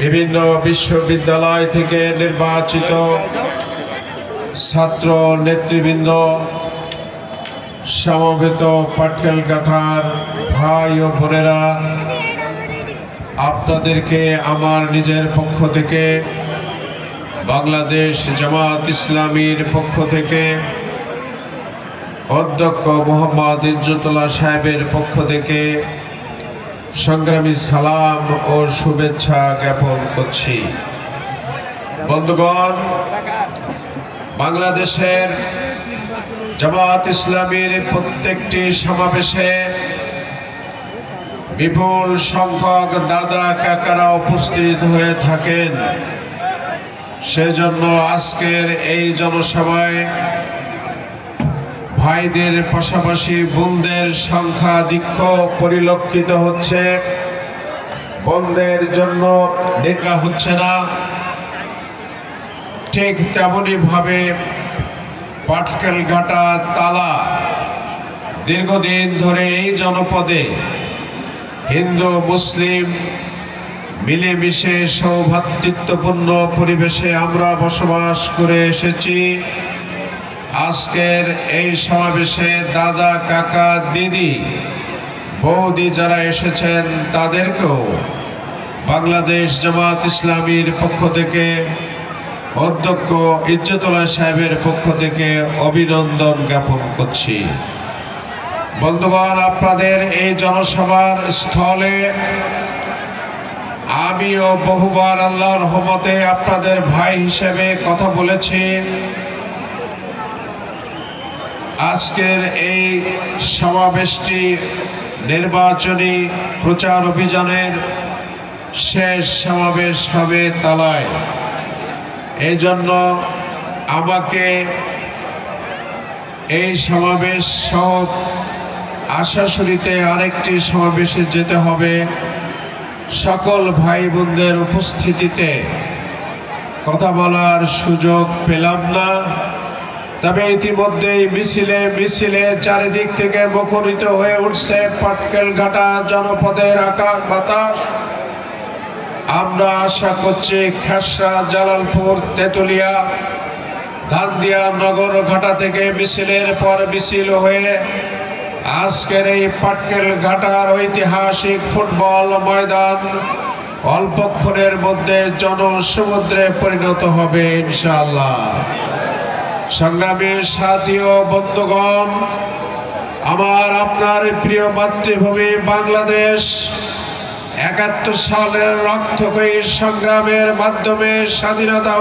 বিভিন্ন বিশ্ববিদ্যালয় থেকে নির্বাচিত ছাত্র নেতৃবৃন্দ, সমবেত পাটকেল কাঠার ভাই ও বোনেরা, আপনাদেরকে আমার নিজের পক্ষ থেকে, বাংলাদেশ জামাত ইসলামীর পক্ষ থেকে, অধ্যক্ষ মোহাম্মদ ইজ্জতুল্লাহ সাহেবের পক্ষ থেকে সংগ্রামী সালাম ও শুভেচ্ছা জ্ঞাপন করছি। বন্ধুগণ, বাংলাদেশের জামাত ইসলামীর প্রত্যেকটি সমাবেশে বিপুল সংখ্যক দাদা কাকারা উপস্থিত হয়ে থাকেন। সেজন্য আজকের এই জনসভায় ভাইদের পাশাপাশি বোনদের সংখ্যা দীক্ষ পরিলক্ষিত হচ্ছে। বোনদের জন্য দেখা হচ্ছে না। ঠিক তেমনই ভাবে পাটকেল ঘাটা তালা দীর্ঘদিন ধরে এই জনপদে হিন্দু, মুসলিম মিলেমিশে সৌভাতৃত্বপূর্ণ পরিবেশে আমরা বসবাস করে এসেছি। আজকের এই সমাবেশে দাদা, কাকা, দিদি, বৌদি যারা এসেছেন তাদেরকেও বাংলাদেশ জামাত ইসলামীর পক্ষ থেকে অধ্যক্ষ ইজ্জতুল্লাহ সাহেবের পক্ষ থেকে অভিনন্দন জ্ঞাপন করছি। বন্ধুগণ, আপনাদের এই জনসভার স্থলে আমিও বহুবার আল্লাহর রহমতে আপনাদের ভাই হিসেবে কথা বলেছি। আজকের এই সমাবেশটি নির্বাচনী প্রচার অভিযানের শেষ সমাবেশ হবে তালায়। এই জন্য আমাকে এই সমাবেশ সহ আশাশুড়িতে আরেকটি সমাবেশে যেতে হবে। সকল ভাই বোনদের উপস্থিতিতে কথা বলার সুযোগ পেলাম না। তবে ইতিমধ্যেই মিছিলে মিছিলে চারিদিক থেকে মুখরিত হয়ে উঠছে পাটকেল ঘাটা জনপদের আকার বাতাস। আমরা আশা করছি খেসরা, জালালপুর, তেতুলিয়া, ধানদিয়া নগর ঘাটা থেকে মিছিলের পর মিছিল হয়ে আজকের এই পাটকেল ঘাটার ঐতিহাসিক ফুটবল ময়দান অল্পক্ষণের মধ্যে জনসমুদ্রে পরিণত হবে, ইনশাআল্লাহ। সংগ্রামী সাথী ও বন্ধুগণ, আমার আপনার প্রিয় মাতৃভূমি বাংলাদেশ, একাত্তর সালের রক্তক্ষয়ী সংগ্রামের মাধ্যমে স্বাধীনতা